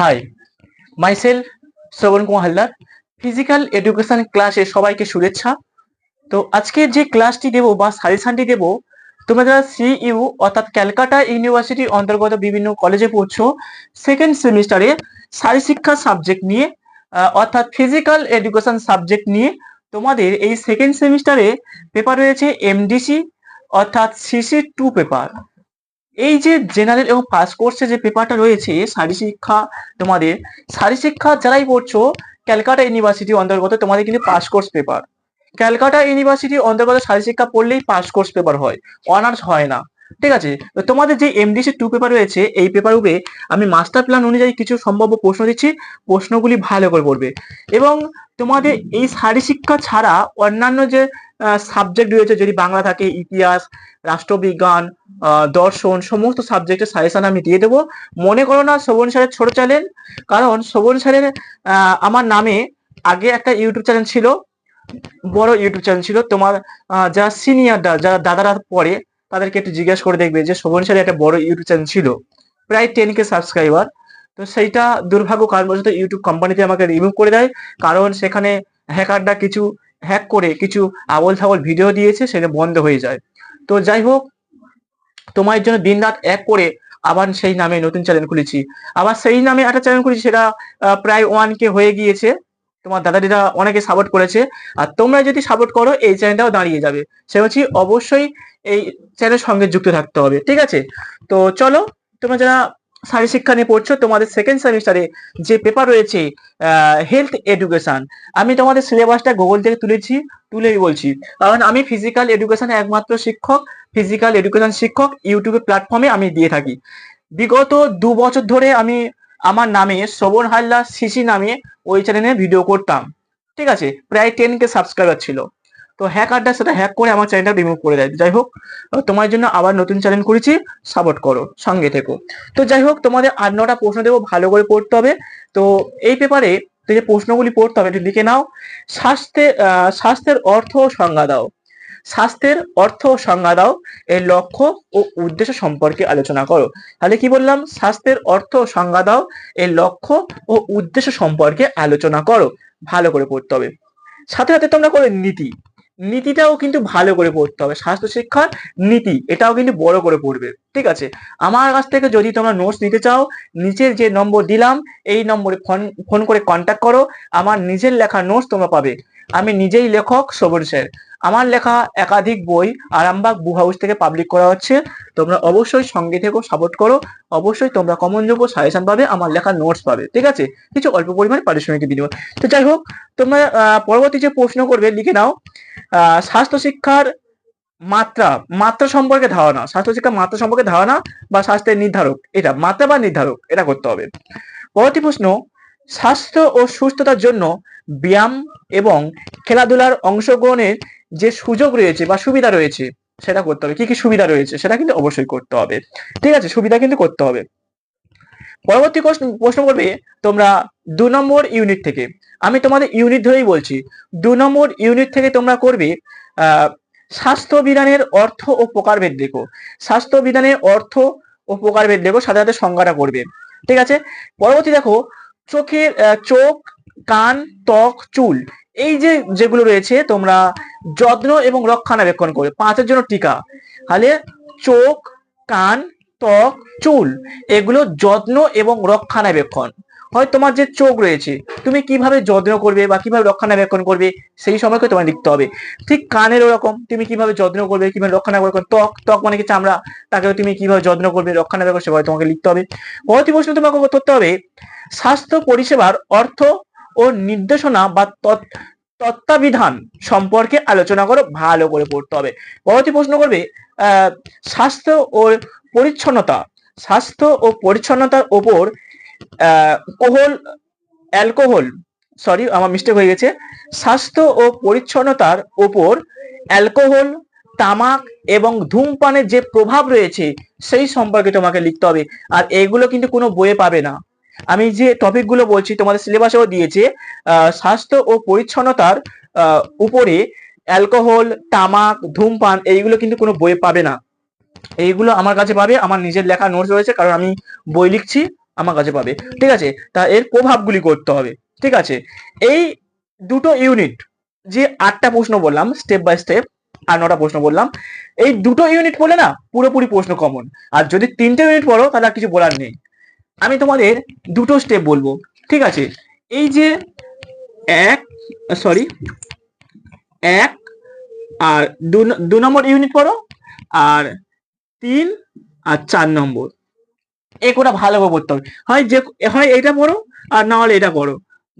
High micellar শ্রবণ Kumar Haldar physical education ক্লাসে সবাইকে শুভেচ্ছা। তো আজকে যে ক্লাসটি দেব বা সাজেশনটি দেব, তোমরা যারা সিইউ অর্থাৎ ক্যালকাটা ইউনিভার্সিটির অন্তর্গত বিভিন্ন কলেজে পড়ছো সেকেন্ড সেমিস্টারে শারীরশিক্ষা সাবজেক্ট নিয়ে অর্থাৎ ফিজিক্যাল এডুকেশন সাবজেক্ট নিয়ে তোমাদের এই সেকেন্ড সেমিস্টারে পেপার রয়েছে এমডিসি অর্থাৎ সিসি টু পেপার এই যে জেনারেল এবং ফার্স্ট কোর্সে যে পেপারটা রয়েছে শারীরশিক্ষা তোমাদের শারীরশিক্ষা যারাই পড়ছো, ক্যালকাটা ইউনিভার্সিটি অন্তর্গত তোমাদের কিন্তু pass course paper Calcutta university অন্তর্গত শারী শিক্ষা পড়লেই পাস কোর্স পেপার হয় অনার্স হয় না। ঠিক আছে? তোমাদের যে এমডিসি টু পেপার রয়েছে, এই পেপার উপরে আমি মাস্টার প্ল্যান অনুযায়ী কিছু সম্ভাব্য প্রশ্ন দিচ্ছি, প্রশ্নগুলি ভালো করে পড়বে। এবং তোমাদের এই শারীরশিক্ষা ছাড়া অন্যান্য যে সাবজেক্ট রয়েছে যদি বাংলা থাকে, ইতিহাস, রাষ্ট্রবিজ্ঞান দর্শন, সমস্ত সাবজেক্টের সাজেশন আমি দিয়ে দেবো। মনে করো না শোভন স্যারের ছোট চ্যানেল কারণ শোভন স্যারের আমার নামে আগে একটা ইউটিউব চ্যানেল ছিল, বড় ইউটিউব চ্যানেল ছিল। তোমার যারা সিনিয়ররা যারা দাদারা পড়ে, তাদেরকে একটু জিজ্ঞাসা করে দেখবে যে শোভন স্যারের একটা বড় ইউটিউব চ্যানেল ছিল। প্রায় টেন কে সাবস্ক্রাইবার তো সেইটা দুর্ভাগ্য কারণবশত ইউটিউব কোম্পানিতে আমাকে রিমুভ করে দেয়। কারণ সেখানে হ্যাকাররা কিছু হ্যাক করে কিছু আবল থাবল ভিডিও দিয়েছে, সেটা বন্ধ হয়ে যায়। তো যাই হোক, তোমার জন্য দিনরাত এক করে আবার সেই নামে নতুন চ্যানেল খুলেছি। আবার সেই নামে একটা চ্যানেল খুলেছি, সেটা প্রায় ওয়ান কে হয়ে গিয়েছে। তোমার দাদা দিদা অনেকে সাপোর্ট করেছে। আর তোমরা যদি সাপোর্ট করো, এই চ্যানেলটাও দাঁড়িয়ে যাবে। সে হচ্ছে অবশ্যই এই চ্যানেলের সঙ্গে যুক্ত থাকতে হবে, ঠিক আছে? তো চলো, তোমরা যারা শারীরশিক্ষা নিয়ে পড়ছো, তোমাদের সেকেন্ড সেমিস্টারে যে পেপার রয়েছে হেলথ এডুকেশন আমি তোমাদের সিলেবাসটা গুগল থেকে তুলেছি, তুলেই বলছি। কারণ আমি ফিজিক্যাল এডুকেশন একমাত্র শিক্ষক ফিজিক্যাল এডুকেশন শিক্ষক ইউটিউবে প্ল্যাটফর্মে আমি দিয়ে থাকি। বিগত দু বছর ধরে আমি আমার নামে শ্রবণ হাল্লা সিসি নামে ওই চ্যানেলে ভিডিও করতাম। ঠিক আছে, প্রায় টেন কে সাবস্ক্রাইবার ছিল। তো হ্যাকারটা সেটা হ্যাক করে আমার চ্যানেলটা রিমুভ করে দেয়। যাই হোক তোমার জন্য আবার নতুন চ্যানেল করেছি সাপোর্ট করো, সঙ্গে থেকো। তো যাই হোক, তোমাদের আট নটা প্রশ্ন দেবো, ভালো করে পড়তে হবে। তো এই পেপারে যে প্রশ্নগুলি পড়তে হবে, একটু লিখে নাও। স্বাস্থ্যের স্বাস্থ্যের অর্থ ও সংজ্ঞা দাও। স্বাস্থ্যের অর্থ সংজ্ঞা দাও, এর লক্ষ্য ও উদ্দেশ্য সম্পর্কে আলোচনা করো। তাহলে কি বললাম? স্বাস্থ্যের অর্থ সংজ্ঞা দাও, এর লক্ষ্য ও উদ্দেশ্য সম্পর্কে আলোচনা করো। ভালো করে পড়তে হবে। সাথে সাথে তোমরা করো নীতি। নীতিটাও কিন্তু ভালো করে পড়তে হবে। স্বাস্থ্য শিক্ষার নীতি, এটাও কিন্তু বড় করে পড়বে। ঠিক আছে? আমার কাছ থেকে যদি তোমরা নোটস নিতে চাও, নিচের যে নম্বর দিলাম, এই নম্বরে ফোন ফোন করে কন্ট্যাক্ট করো। আমার নিজের লেখা নোটস তোমরা পাবে। আমি নিজেই লেখক শোভন স্যার আমার লেখা একাধিক বই আরামবাগ বু হাউস থেকে পাবলিক করা হচ্ছে। তোমরা অবশ্যই সঙ্গে থেকো সাপোর্ট করো। অবশ্যই তোমরা কমনযোগ্য সাজেশন পাবে, আমার লেখা নোটস পাবে, ঠিক আছে? কিছু অল্প পরিমাণে পারিশ্রমিক বিনিময় তো যাই হোক, তোমরা পরবর্তী যে প্রশ্ন করবে, লিখে নাও। স্বাস্থ্য শিক্ষার মাত্রা মাত্রা সম্পর্কে ধারণা। স্বাস্থ্য শিক্ষার মাত্রা সম্পর্কে ধারণা বা স্বাস্থ্যের নির্ধারক। এটা মাত্রা বা নির্ধারক, এটা করতে হবে। পরবর্তী প্রশ্ন স্বাস্থ্য ও সুস্থতার জন্য ব্যায়াম এবং খেলাধুলার অংশগ্রহণের যে সুযোগ রয়েছে বা সুবিধা রয়েছে, সেটা করতে হবে। কি কি সুবিধা রয়েছে, সেটা কিন্তু অবশ্যই করতে হবে। ঠিক আছে, সুবিধা কিন্তু করতে হবে। পরবর্তী প্রশ্ন- করবে তোমরা দু নম্বর ইউনিট থেকে। আমি তোমাদের ইউনিট ধরেই বলছি, দু নম্বর ইউনিট থেকে তোমরা করবে স্বাস্থ্য বিধানের অর্থ ও প্রকারভেদ দেখো স্বাস্থ্য বিধানের অর্থ ও প্রকারভেদ দেখো সাথে সাথে সংজ্ঞাটা করবে। ঠিক আছে? পরবর্তী দেখো চোখের চোখ, কান, ত্বক, চুল, এই যে যেগুলো রয়েছে, তোমরা যত্ন এবং রক্ষণাবেক্ষণ করবে। পাঁচের জন্য টিকা। তাহলে চোখ, কান, ত্বক, চুল, এগুলো যত্ন এবং রক্ষণাবেক্ষণ। হয় তোমার যে চোখ রয়েছে, তুমি কীভাবে যত্ন করবে বা কীভাবে রক্ষণাবেক্ষণ করবে, সেই সময়কে তোমায় লিখতে হবে। ঠিক কানের ওরকম, তুমি কীভাবে যত্ন করবে, কীভাবে রক্ষণাবেক্ষণ, ত্বক ত্বক মানে কি চামড়া, তাকেও তুমি কীভাবে যত্ন করবে, রক্ষণাবেক্ষণ সেভাবে তোমাকে লিখতে হবে। পরবর্তী প্রশ্ন তোমাকে করতে হবে, স্বাস্থ্য পরিষেবার অর্থ ও নির্দেশনা বা তত্ত্বাবিধান সম্পর্কে আলোচনা করো, ভালো করে পড়তে হবে। পরবর্তী প্রশ্ন করবে স্বাস্থ্য ও পরিচ্ছন্নতা, স্বাস্থ্য ও পরিচ্ছন্নতার ওপর কোহল, অ্যালকোহল সরি আমার মিস্টেক হয়ে গেছে। স্বাস্থ্য ও পরিচ্ছন্নতার ওপর অ্যালকোহল, তামাক এবং ধূমপানের যে প্রভাব রয়েছে, সেই সম্পর্কে তোমাকে লিখতে হবে। আর এগুলো কিন্তু কোনো বইয়ে পাবে না। আমি যে টপিকগুলো বলছি, তোমাদের সিলেবাসেও দিয়েছে স্বাস্থ্য ও পরিচ্ছন্নতার উপরে অ্যালকোহল, তামাক, ধূমপান, এইগুলো কিন্তু কোনো বইয়ে পাবে না। এইগুলো আমার কাছে পাবে, আমার নিজের লেখা নোটস রয়েছে, কারণ আমি বই লিখছি। আমার কাছে পাবে। ঠিক আছে? তা এর প্রভাবগুলি করতে হবে। ঠিক আছে? এই দুটো ইউনিট যে আটটা প্রশ্ন বললাম স্টেপ বাই স্টেপ আর নটা প্রশ্ন বললাম, এই দুটো ইউনিট পড়লে না পুরোপুরি প্রশ্ন কমন আর যদি তিনটে ইউনিট পড়ো, তাহলে আর কিছু বলার নেই। আমি তোমাদের দুটো স্টেপ বলব। ঠিক আছে? এই যে এক সরি এক আর দু নম্বর ইউনিট পড়ো, আর তিন আর চার নম্বর। এ কোটা ভালোভাবে পড়তে হবে। হয় যে, হয় এটা পড়ো আর না হলে এটা করো।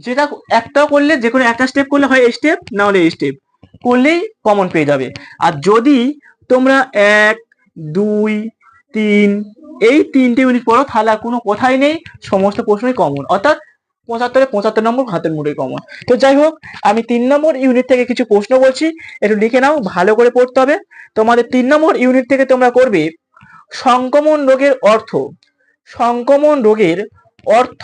যেটা একটা করলে যে কোনো একটা স্টেপ করলে হয় এই স্টেপ না হলে এই স্টেপ করলেই কমন পেয়ে যাবে। আর যদি তোমরা এক, দুই, তিন, এই তিনটে ইউনিট পড়ো, তাহলে কোনো কথাই নেই, সমস্ত প্রশ্নই কমন অর্থাৎ পঁচাত্তরে পঁচাত্তর নম্বর হাতের মুঠোই কমন তো যাই হোক, আমি তিন নম্বর ইউনিট থেকে কিছু প্রশ্ন বলছি, একটু লিখে নাও, ভালো করে পড়তে হবে। তোমাদের তিন নম্বর ইউনিট থেকে তোমরা করবে, সংক্রমণ রোগের অর্থ। সংক্রমণ রোগের অর্থ,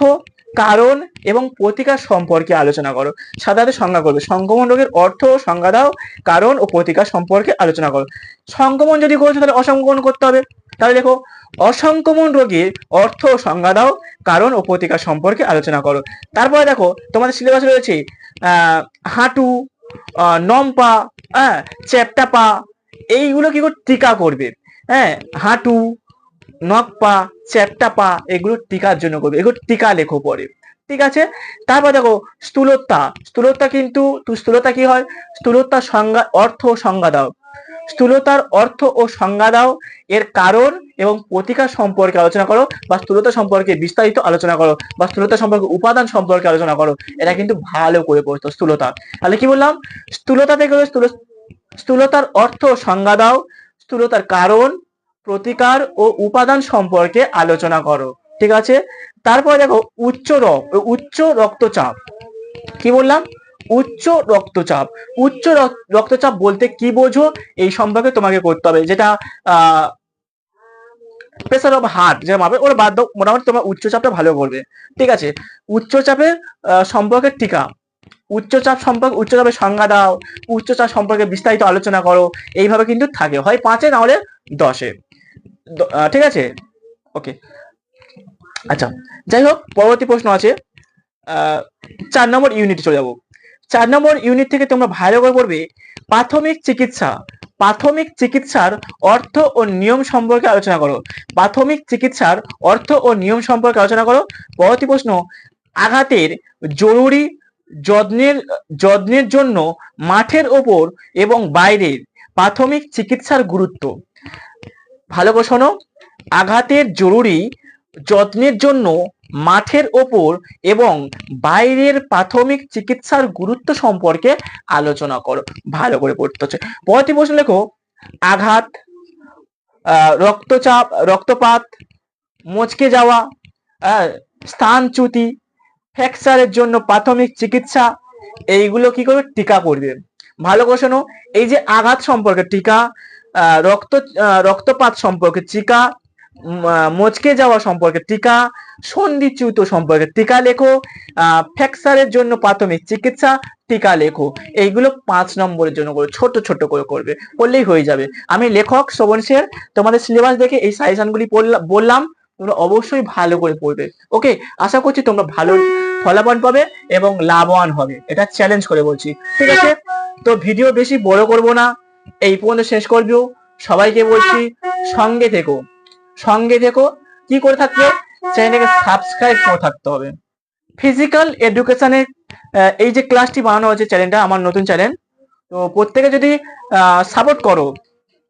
কারণ এবং প্রতিকার সম্পর্কে আলোচনা করো। সাধারণত সংজ্ঞা করবে। সংক্রমণ রোগের অর্থ সংজ্ঞা দাও, কারণ ও প্রতিকার সম্পর্কে আলোচনা করো। সংক্রমণ যদি করছ, তাহলে অসংক্রমণ করতে হবে। তাহলে দেখো, অসংক্রমণ রোগের অর্থ সংজ্ঞা দাও, কারণ ও প্রতিকার সম্পর্কে আলোচনা করো। তারপরে দেখো, তোমাদের সিলেবাস রয়েছে হাঁটু নমপা হ্যাঁ চ্যাপটা পা, এইগুলো কি করে, টিকা করবে। হ্যাঁ হাঁটু নখ পা চ্যাপটা পা, এগুলো টিকার জন্য করবে। এগুলো টিকা লেখো পরে। ঠিক আছে? তারপর দেখো, স্থূলতা। স্থূলতা কিন্তু স্থূলতা কি হয়? স্থূলতার সংজ্ঞা, অর্থ ও সংজ্ঞা দাও। স্থূলতার অর্থ ও সংজ্ঞা দাও, এর কারণ এবং প্রতিকার সম্পর্কে আলোচনা করো, বা স্থূলতা সম্পর্কে বিস্তারিত আলোচনা করো, বা স্থূলতা সম্পর্কে উপাদান সম্পর্কে আলোচনা করো, এটা কিন্তু ভালো করে পড়তো স্থূলতা। তাহলে কি বললাম? স্থূলতা থেকে স্থূলতার অর্থ সংজ্ঞা দাও, স্থূলতার কারণ প্রতিকার ও উপাদান সম্পর্কে আলোচনা করো, ঠিক আছে? তারপরে দেখো, উচ্চ রক উচ্চ রক্তচাপ। কি বললাম? উচ্চ রক্তচাপ। উচ্চ রক- রক্তচাপ বলতে কি বোঝো? এই সম্পর্কে তোমাকে করতে হবে। যেটা প্রেসার অফ হার্ট যেটা মাপে ওরা বাদ দাও মোটামুটি তোমার উচ্চচাপটা ভালো করবে। ঠিক আছে? উচ্চচাপের সম্পর্কে টিকা। উচ্চচাপ সম্পর্কে, উচ্চচাপের সংজ্ঞা দাও। উচ্চচাপ সম্পর্কে বিস্তারিত আলোচনা করো। এইভাবে কিন্তু থাকে। হয় পাঁচে না হলে দশে। ঠিক আছে? ওকে আচ্ছা যাই হোক, পরবর্তী প্রশ্ন আছে। চার নম্বর ইউনিট চলে যাব। চার নম্বর ইউনিট থেকে তোমরা ভালো করে পড়বে, প্রাথমিক চিকিৎসা। প্রাথমিক চিকিৎসার অর্থ ও নিয়ম সম্পর্কে আলোচনা করো। প্রাথমিক চিকিৎসার অর্থ ও নিয়ম সম্পর্কে আলোচনা করো। পরবর্তী প্রশ্ন, আঘাতের জরুরি যত্নের যত্নের জন্য মাঠের ওপর এবং বাইরের প্রাথমিক চিকিৎসার গুরুত্ব। ভালো শোনো। আঘাতের জরুরি যত্নের জন্য মাঠের ওপর এবং বাইরের প্রাথমিক চিকিৎসার গুরুত্ব সম্পর্কে আলোচনা করো। ভালো করে পড়তে হচ্ছে। পরবর্তী প্রশ্ন লেখো। আঘাত রক্তচাপ, রক্তপাত, মচকে যাওয়া স্থানচ্যুতি ফ্র্যাকচারের জন্য প্রাথমিক চিকিৎসা, এইগুলো কি করবে? টিকা করবে। ভালো করে এই যে আঘাত সম্পর্কে টিকা রক্ত রক্তপাত সম্পর্কে টিকা মচকে যাওয়া সম্পর্কে টিকা, সন্ধিচ্যুত সম্পর্কে টিকা লেখো ফ্র্যাকচারের জন্য প্রাথমিক চিকিৎসা, টিকা লেখো। এইগুলো পাঁচ নম্বরের জন্য করো, ছোট ছোট করে করবে, করলেই হয়ে যাবে। আমি লেখক শ্রবণ সের তোমাদের সিলেবাস দেখে এই সাজেশনগুলি বললাম, তোমরা অবশ্যই ভালো করে পড়বে। ওকে আশা করছি তোমরা ভালো ফলাফল পাবে এবং লাভবান হবে। এটা চ্যালেঞ্জ করে বলছি। ঠিক আছে? তো ভিডিও বেশি বড় করব না। এই পর্যন্ত শেষ করব। সবাইকে বলছি, সঙ্গে থেকো। সঙ্গে থেকো। কি করে থাকবে চ্যানেলটাকে সাবস্ক্রাইব করে থাকতে হবে। ফিজিক্যাল এডুকেশনের এই যে ক্লাসটি বানানো হয়েছে চ্যানেলটা, আমার নতুন চ্যানেল। তো প্রত্যেকে যদি সাপোর্ট করো,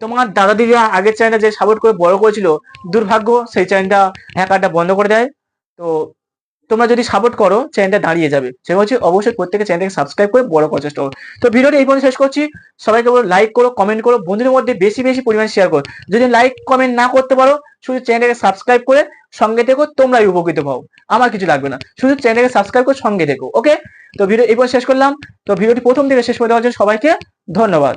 তোমার দাদা দিদিরা আগের চ্যানেলটা যে সাপোর্ট করে বড় করেছিল, দুর্ভাগ্য, সেই চ্যানেলটা, হ্যাকারটা বন্ধ করে দেয়। তো তোমরা যদি সাপোর্ট করো চ্যানেলটা দাঁড়িয়ে যাবে। সে বলছি অবশ্যই প্রত্যেকে চ্যানেলটাকে সাবস্ক্রাইব করে বড় করার চেষ্টা করো। তো ভিডিওটি এই পর্যন্ত শেষ করছি। সবাইকে বলো লাইক করো কমেন্ট করো, বন্ধুদের মধ্যে বেশি বেশি পরিমাণে শেয়ার করো। যদি লাইক কমেন্ট না করতে পারো, শুধু চ্যানেলটাকে সাবস্ক্রাইব করে সঙ্গে থেকো, তোমরাই উপকৃত হও। আমার কিছু লাগবে না। শুধু চ্যানেলটাকে সাবস্ক্রাইব করে সঙ্গে থেকো ওকে তো ভিডিও এই পর্যন্ত শেষ করলাম। তো ভিডিওটি প্রথম থেকে শেষ করে দেওয়ার জন্য সবাইকে ধন্যবাদ।